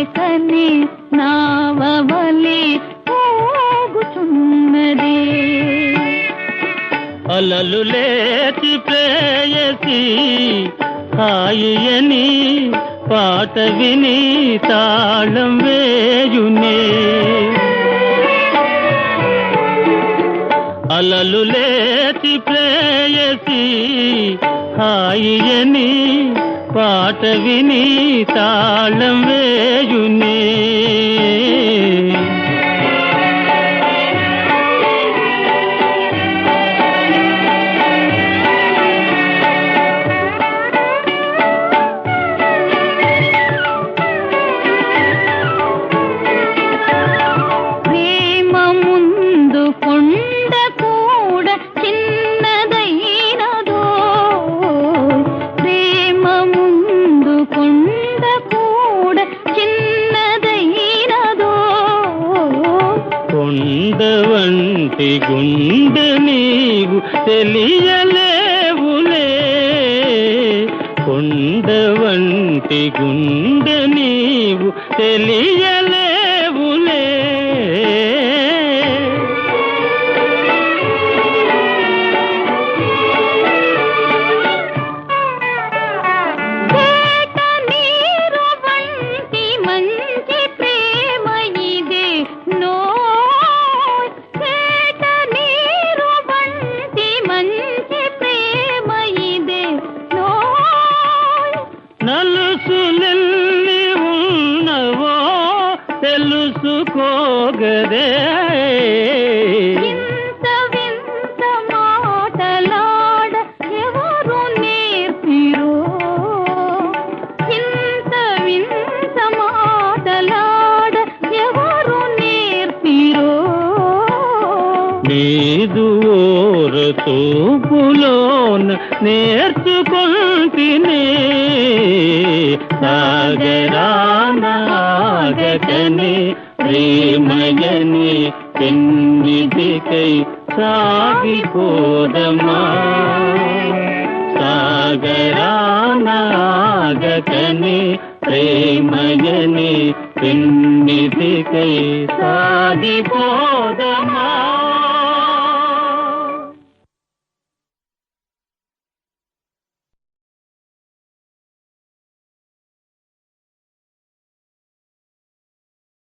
లేకనే నావవలి పోగుచున్నది. అలలు లేచి ప్రేయసి హాయియని పాట విని తాళం వేయునే. అలలు లేచి ప్రేయసి హాయియని పాట విని తాళం వేయునే. వంటి గుండె నీవు తెలియలేవులే. కొండ వంటి గుండె నీవు తెలియలే. ಕಲುಸುಕೋಗದೆ తూపులోన నేర్చుకుంటినే. సాగరానాగకని ప్రేమయని పెన్నిదికై సాగిపోదమా. సాగరానాగకని ప్రేమయని పెన్నిదికై సాగిపోదమా.